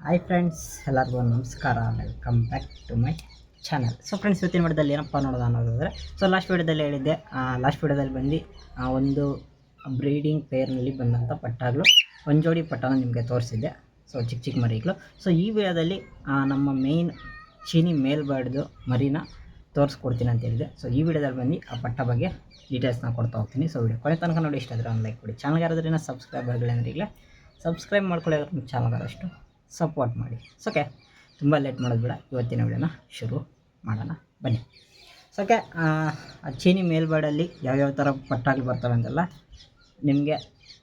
Hi friends ಎಲ್ಲರಿಗೂ ನಮಸ್ಕಾರ. Welcome back to my channel so friends ಇವತ್ತಿನ ವಿಡಿಯೋದಲ್ಲಿ ಏನಪ್ಪ ನೋಡೋದು ಅನ್ನೋದಾದರೆ ಸೊ ಲಾಸ್ಟ್ ವಿಡಿಯೋದಲ್ಲಿ ಹೇಳಿದ್ದೆ ಲಾಸ್ಟ್ ವಿಡಿಯೋದಲ್ಲಿ ಬಂದು ಒಂದು ಬ್ರೀಡಿಂಗ್ ಪೇರ್ನಲ್ಲಿ ಬಂದಂಥ ಪಟ್ಟಾಗಳು ಒಂದು ಜೋಡಿ ಪಟ್ಟನ ನಿಮಗೆ ತೋರಿಸಿದ್ದೆ. ಸೊ ಚಿಕ್ಕ ಚಿಕ್ಕ ಮರಿಗಳು ಸೊ ಈ ವಿಡಿಯೋದಲ್ಲಿ ನಮ್ಮ ಮೇಯ್ನ್ ಚೀನಿ ಮೇಲ್ಬಾರ್ದು ಮರಿನ ತೋರಿಸ್ಕೊಡ್ತೀನಿ ಅಂತ ಹೇಳಿದೆ ಸೊ ಈ ವಿಡಿಯೋದಲ್ಲಿ ಬಂದು, ಆ ಪಟ್ಟ ಬಗ್ಗೆ ಡೀಟೇಲ್ಸ್ನ ಕೊಡ್ತಾ ಹೋಗ್ತೀನಿ. ಸೊ ವಿಡಿಯೋ ಕೊನೆ ತನಕ ನೋಡಿ, ಇಷ್ಟ ಆದರೆ ಒಂದು ಲೈಕ್ ಕೊಡಿ. ಚಾನಲ್ಗೆ ಯಾರಾದ್ರೂ ಸಬ್ಸ್ಕ್ರೈಬ್ ಆಗಲಿ ಅಂದ್ರೆ ಈಗಲೇ ಸಬ್ಸ್ಕ್ರೈಬ್ ಮಾಡ್ಕೊಳ್ಳಿ ನಮ್ಮ ಚಾನಲ್ಗಾರಷ್ಟು ಸಪೋರ್ಟ್ ಮಾಡಿ. ಓಕೆ ತುಂಬ ಲೇಟ್ ಮಾಡೋದು ಬೇಡ. ಇವತ್ತಿನ ವಿಡಿಯೋನ ಶುರು ಮಾಡೋಣ. ಬನ್ನಿ. ಓಕೆ ಚೀನಿ ಮೇಲ್ಬಾಡಲ್ಲಿ ಯಾವ್ಯಾವ ಥರ ಪಟ್ಟಾಗಿ ಬರ್ತವೆ ಅಂತೆಲ್ಲ ನಿಮಗೆ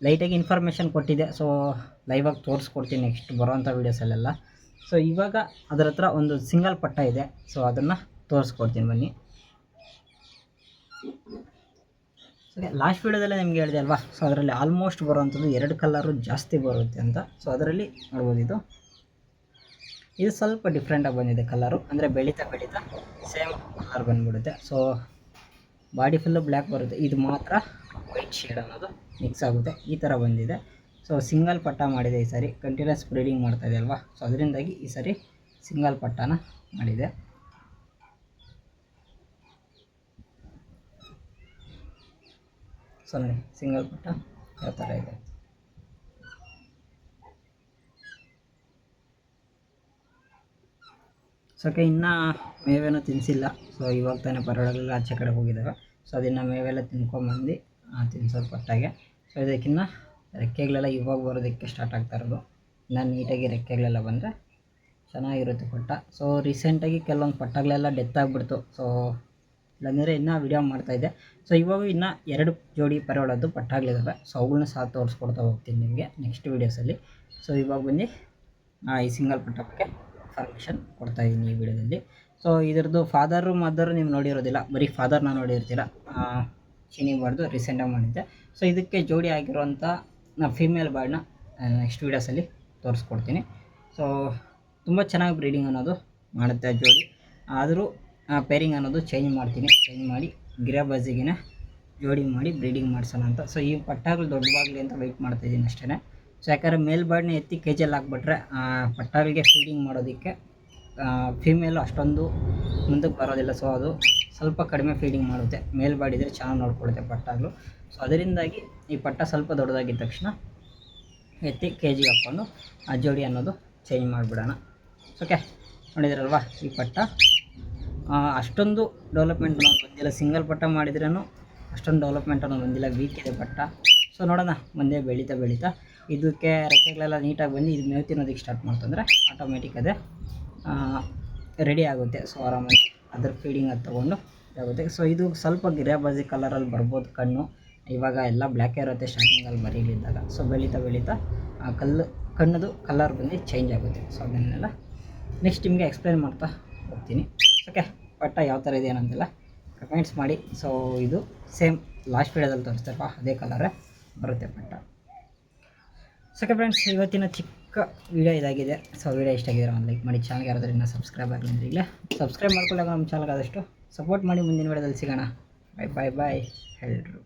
ಲೈಟಾಗಿ ಇನ್ಫಾರ್ಮೇಷನ್ ಕೊಟ್ಟಿದೆ. ಸೊ ಲೈವಾಗಿ ತೋರಿಸ್ಕೊಡ್ತೀನಿ ನೆಕ್ಸ್ಟ್ ಬರೋವಂಥ ವೀಡಿಯೋಸಲ್ಲೆಲ್ಲ ಸೊ ಇವಾಗ ಅದರ ಹತ್ರ ಒಂದು ಸಿಂಗಲ್ ಪಟ್ಟ ಇದೆ. ಸೊ ಅದನ್ನು ತೋರಿಸ್ಕೊಡ್ತೀನಿ ಬನ್ನಿ. ಲಾಸ್ಟ್ ವೀಡಿಯೋದಲ್ಲೇ ನಿಮ್ಗೆ ಹೇಳಿದೆ ಅಲ್ವಾ? ಸೊ ಅದರಲ್ಲಿ ಆಲ್ಮೋಸ್ಟ್ ಬರುವಂಥದ್ದು ಎರಡು ಕಲರು ಜಾಸ್ತಿ ಬರುತ್ತೆ ಅಂತ. ಸೊ ಅದರಲ್ಲಿ ನೋಡ್ಬೋದು ಇದು. ಇದು ಸ್ವಲ್ಪ ಡಿಫ್ರೆಂಟಾಗಿ ಬಂದಿದೆ ಕಲರು ಅಂದರೆ ಬೆಳೀತಾ ಬೆಳೀತಾ ಸೇಮ್ ಕಲರ್ ಬಂದ್ಬಿಡುತ್ತೆ. ಸೊ ಬಾಡಿ ಫುಲ್ಲು ಬ್ಲ್ಯಾಕ್ ಬರುತ್ತೆ. ಇದು ಮಾತ್ರ ವೈಟ್ ಶೇಡ್ ಅನ್ನೋದು ಮಿಕ್ಸ್ ಆಗುತ್ತೆ. ಈ ಥರ ಬಂದಿದೆ. ಸೊ ಸಿಂಗಲ್ ಪಟ್ಟ ಮಾಡಿದೆ ಈ ಸಾರಿ. ಕಂಟಿನ್ಯೂಸ್ ಬ್ರೀಡಿಂಗ್ ಇದೆ ಅಲ್ವಾ? ಸೊ ಅದರಿಂದಾಗಿ ಈ ಸಾರಿ ಸಿಂಗಲ್ ಪಟ್ಟಾನ ಮಾಡಿದೆ. ಸೊ ನೋಡಿ, ಸಿಂಗಲ್ ಪಟ್ಟ ಯಾವ ಥರ ಇದೆ ಸೊ ಓಕೆ ಇನ್ನೂ ಮೇವೇನೂ ತಿನ್ನಿಸಿಲ್ಲ ಸೊ ಇವಾಗ ತಾನೇ ಪರವಾಗಲೆಲ್ಲ ಆಚೆ ಕಡೆ ಹೋಗಿದ್ದಾವೆ ಸೊ ಅದನ್ನು ಮೇವೆಲ್ಲ ತಿನ್ಕೊಂಬಂದು ತಿನ್ಸೋದು ಪಟ್ಟಾಗೆ ಸೊ ಇದಕ್ಕಿನ್ನ ರೆಕ್ಕೆಗಳೆಲ್ಲ ಇವಾಗ ಬರೋದಕ್ಕೆ ಸ್ಟಾರ್ಟ್ ಆಗ್ತಾ ಇರೋದು. ಇನ್ನು ನೀಟಾಗಿ ರೆಕ್ಕೆಗಳೆಲ್ಲ ಬಂದರೆ ಚೆನ್ನಾಗಿರುತ್ತೆ ಪಟ್ಟ ಸೊ ರೀಸೆಂಟಾಗಿ ಕೆಲವೊಂದು ಪಟ್ಟಗಳೆಲ್ಲ ಡೆತ್ ಆಗಿಬಿಡ್ತು. ಸೊ ಇಲ್ಲಾಂದರೆ ಇನ್ನೂ ವಿಡಿಯೋ ಮಾಡ್ತಾ ಇದ್ದೆ. ಸೊ ಇವಾಗ ಇನ್ನೂ ಎರಡು ಜೋಡಿ ಪರಿವಾಳದ್ದು ಪಟ್ಟಾಗ್ಲಿದ್ದಾವೆ ಸೊ ಅವುಗಳನ್ನ ಸಹ ತೋರಿಸ್ಕೊಡ್ತಾ ಹೋಗ್ತೀನಿ ನಿಮಗೆ ನೆಕ್ಸ್ಟ್ ವೀಡಿಯೋಸಲ್ಲಿ ಸೊ ಇವಾಗ ಬನ್ನಿ. ಈ ಸಿಂಗಲ್ ಪಟ್ಟಕ್ಕೆ ಫಾರ್ಮೇಷನ್ ಇನ್ಫಾರ್ಮೇಷನ್ ಕೊಡ್ತಾ ಇದ್ದೀನಿ ಈ ವಿಡಿಯೋದಲ್ಲಿ. ಸೊ ಇದರದ್ದು ಫಾದರು ಮದರು ನೀವು ನೋಡಿರೋದಿಲ್ಲ. ಬರೀ ಫಾದರ್ನ ನೋಡಿರ್ತೀರ. ಚೀನಿ ಬಾರ್ಡ್ದು ರೀಸೆಂಟಾಗಿ ಮಾಡಿದ್ದೆ. ಸೊ ಇದಕ್ಕೆ ಜೋಡಿ ಆಗಿರುವಂಥ ಫೀಮೇಲ್ ಬಾರ್ಡ್ನ ನೆಕ್ಸ್ಟ್ ವೀಡಿಯೋಸಲ್ಲಿ ತೋರಿಸ್ಕೊಡ್ತೀನಿ. ಸೊ ತುಂಬ ಚೆನ್ನಾಗಿ ಬ್ರೀಡಿಂಗ್ ಅನ್ನೋದು ಮಾಡುತ್ತೆ ಜೋಡಿ. ಆದರೂ ಪೇರಿಂಗ್ ಅನ್ನೋದು ಚೇಂಜ್ ಮಾಡ್ತೀನಿ. ಚೇಂಜ್ ಮಾಡಿ ಗಿರಾಬಾಜಿಗೆನೆ ಜೋಡಿ ಮಾಡಿ ಬ್ರೀಡಿಂಗ್ ಮಾಡಿಸೋಣ ಅಂತ. ಸೊ ಈ ಪಟ್ಟಾಗಳು ದೊಡ್ಡವಾಗಲಿ ಅಂತ ವೆಯ್ಟ್ ಮಾಡ್ತಾಯಿದ್ದೀನಿ ಅಷ್ಟೇ ಸೊ ಯಾಕಂದರೆ ಮೇಲ್ಬಾಡ್ನ ಎತ್ತಿ ಕೆ ಜಿಯಲ್ಲಿ ಹಾಕ್ಬಿಟ್ರೆ ಆ, ಪಟ್ಟಾಗಳಿಗೆ ಫೀಡಿಂಗ್ ಮಾಡೋದಕ್ಕೆ ಫೀಮೇಲು ಅಷ್ಟೊಂದು ಮುಂದಕ್ಕೆ ಬರೋದಿಲ್ಲ. ಸೊ ಅದು ಸ್ವಲ್ಪ ಕಡಿಮೆ ಫೀಡಿಂಗ್ ಮಾಡುತ್ತೆ. ಮೇಲ್ಬಾಡಿದರೆ ಚೆನ್ನಾಗಿ ನೋಡ್ಕೊಳುತ್ತೆ ಪಟ್ಟಾಗಲು ಸೊ ಅದರಿಂದಾಗಿ ಈ ಪಟ್ಟ ಸ್ವಲ್ಪ ದೊಡ್ಡದಾಗಿದ್ದ ತಕ್ಷಣ ಎತ್ತಿ ಕೆ ಜಿಗೆ ಹಾಕ್ಕೊಂಡು ಆ ಜೋಡಿ ಅನ್ನೋದು ಚೇಂಜ್ ಮಾಡಿಬಿಡೋಣ. ಓಕೆ ನೋಡಿದ್ರಲ್ವಾ ಈ ಪಟ್ಟ? ಅಷ್ಟೊಂದು ಡೆವಲಪ್ಮೆಂಟ್ ಅನ್ನೋದು ಬಂದಿಲ್ಲ. ಸಿಂಗಲ್ ಪಟ್ಟ ಮಾಡಿದ್ರೂ ಅಷ್ಟೊಂದು ಡೆವಲಪ್ಮೆಂಟ್ ಅನ್ನೋದು ಬಂದಿಲ್ಲ. ವೀಕ್ ಇದೆ ಪಟ್ಟ. ಸೊ ನೋಡೋಣ. ಮುಂದೆ ಬೆಳೀತಾ ಬೆಳೀತಾ. ಇದಕ್ಕೆ ರೆಕ್ಕೆಗಳೆಲ್ಲ ನೀಟಾಗಿ ಬಂದು ಇದು ಮೇವು ತಿನ್ನೋದಕ್ಕೆ ಸ್ಟಾರ್ಟ್ ಮಾಡ್ತಂದರೆ ಆಟೋಮೆಟಿಕ್ ಅದೇ ರೆಡಿ ಆಗುತ್ತೆ. ಸೊ ಆರಾಮಾಗಿ ಅದ್ರ ಫೀಡಿಂಗ್ ಅದು ತೊಗೊಂಡು ಆಗುತ್ತೆ. ಸೊ ಇದು ಸ್ವಲ್ಪ ಗಿರಾಬಾಜಿ ಕಲರಲ್ಲಿ ಬರ್ಬೋದು ಕಣ್ಣು. ಇವಾಗ ಎಲ್ಲ ಬ್ಲ್ಯಾಕೇ ಇರುತ್ತೆ ಸ್ಟಾರ್ಟಿಂಗಲ್ಲಿ ಬರೀಲಿದ್ದಾಗ. ಸೊ ಬೆಳೀತಾ ಬೆಳೀತಾ, ಆ, ಕಲ್ಲು, ಕಣ್ಣದು ಕಲರ್ ಬಂದು ಚೇಂಜ್ ಆಗುತ್ತೆ. ಸೊ ಅದನ್ನೆಲ್ಲ ನೆಕ್ಸ್ಟ್ ನಿಮಗೆ ಎಕ್ಸ್ಪ್ಲೇನ್ ಮಾಡ್ತಾ ಹೋಗ್ತೀನಿ. ಓಕೆ, ಪಟ್ಟ ಯಾವ ಥರ ಇದೆ ಏನಂತಿಲ್ಲ. ಕಮೆಂಟ್ಸ್ ಮಾಡಿ. ಸೊ ಇದು ಸೇಮ್ ಲಾಸ್ಟ್ ವೀಡಿಯೋದಲ್ಲಿ ತೋರಿಸ್ತಾರಪ್ಪ ಅದೇ ಕಲರೇ ಬರುತ್ತೆ ಪಟ್ಟ. ಸೊಕೆ ಫ್ರೆಂಡ್ಸ್ ಇವತ್ತಿನ ಚಿಕ್ಕ ವೀಡಿಯೋ ಇದಾಗಿದೆ. ಸೊ ವಿಡಿಯೋ ಇಷ್ಟ ಆಗಿದ್ರೆ ಒಂದು ಲೈಕ್ ಮಾಡಿ. ಚಾನಲ್ಗೆ ಯಾರಾದರೂ ಇನ್ನೂ ಸಬ್ಸ್ಕ್ರೈಬ್ ಆಗಲಿ ಅಂದ್ರೆ ಈಗಲೇ ಸಬ್ಸ್ಕ್ರೈಬ್ ಮಾಡ್ಕೊಳ್ಳೋಕೆ ನಮ್ಮ ಚಾನಲ್ಗೆ ಆದಷ್ಟು ಸಪೋರ್ಟ್ ಮಾಡಿ. ಮುಂದಿನ ವೀಡಿಯೋದಲ್ಲಿ ಸಿಗೋಣ. ಬಾಯ್ ಬಾಯ್ ಬಾಯ್ ಎಲ್ಲರೂ